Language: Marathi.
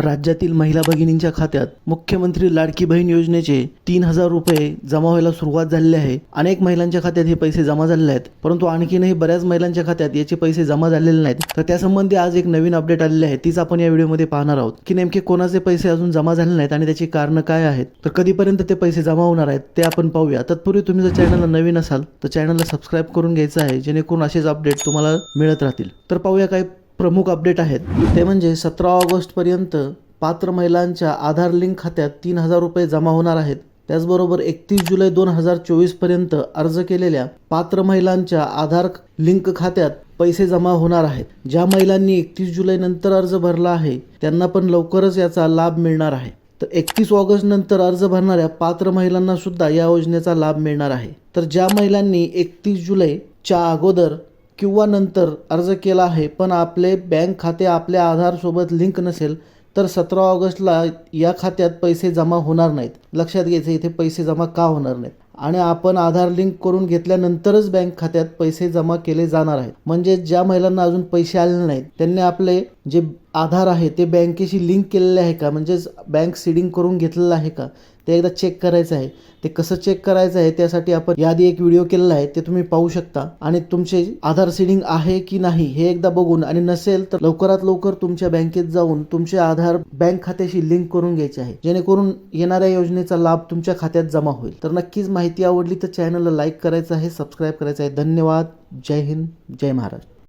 राज्यातील महिला भगिनींच्या खात्यात मुख्यमंत्री लाडकी बहीण योजनेचे तीन हजार रुपये जमा व्हायला सुरुवात झालेली आहे. अनेक महिलांच्या खात्यात हे पैसे जमा झालेले आहेत परंतु आणखीनही बऱ्याच महिलांच्या खात्यात याचे पैसे जमा झालेले नाहीत. तर त्यासंबंधी आज एक नवीन अपडेट आलेले आहे तीच आपण या व्हिडिओमध्ये पाहणार आहोत की नेमके कोणाचे पैसे अजून जमा झाले नाहीत आणि त्याची कारणं काय आहेत. तर कधीपर्यंत ते पैसे जमा होणार आहेत ते आपण पाहूया. तत्पूर्वी तुम्ही जर चॅनलला नवीन असाल तर चॅनलला सबस्क्राईब करून घ्यायचं आहे जेणेकरून असेच अपडेट तुम्हाला मिळत राहतील. तर पाहूया काही प्रमुख अपडेट आहेत. ते म्हणजे सतरा ऑगस्टपर्यंत पात्र महिलांच्या आधार लिंक खात्यात तीन हजार रुपये जमा होणार आहेत. त्याचबरोबर एकतीस जुलै दोन हजार चोवीसपर्यंत अर्ज केलेल्या पात्र महिलांच्या आधार लिंक खात्यात पैसे जमा होणार आहेत. ज्या महिलांनी एकतीस जुलै नंतर अर्ज भरला आहे त्यांना पण लवकरच याचा लाभ मिळणार आहे. तर एकतीस ऑगस्ट नंतर अर्ज भरणाऱ्या पात्र महिलांना सुद्धा या योजनेचा लाभ मिळणार आहे. तर ज्या महिलांनी एकतीस जुलैच्या अगोदर किंवा नंतर अर्ज केला आहे पण आपले बँक खाते आपल्या आधारसोबत लिंक नसेल तर सतरा ऑगस्टला या खात्यात पैसे जमा होणार नाहीत. लक्षात घ्यायचं इथे पैसे जमा का होणार नाहीत? आणि आपण आधार लिंक करून घेतल्यानंतरच बँक खात्यात पैसे जमा केले जाणार आहेत. म्हणजे ज्या महिलांना अजून पैसे आलेले नाहीत त्यांनी आपले जे आधार आहे ते बँकेशी लिंक केलेले आहे का? म्हणजेच बँक सीडिंग करून घेतलेलं आहे का? ते एकदा चेक करायचं आहे. ते कसं चेक करायचं आहे त्यासाठी आपण याआधी एक व्हिडिओ केलेला आहे ते तुम्ही पाहू शकता. आणि तुमचे आधार सीडिंग आहे की नाही हे एकदा बघून आणि नसेल तर लवकरात लवकर तुमच्या बँकेत जाऊन तुमचे आधार बँक खात्याशी लिंक करून घ्यायचे आहे. जेणेकरून येणाऱ्या योजनेचा लाभ तुमच्या खात्यात जमा होईल. तर नक्कीच माहिती आवडली तर चॅनलला लाईक करायचं आहे सबस्क्राईब करायचं आहे. धन्यवाद. जय हिंद. जय महाराष्ट्र.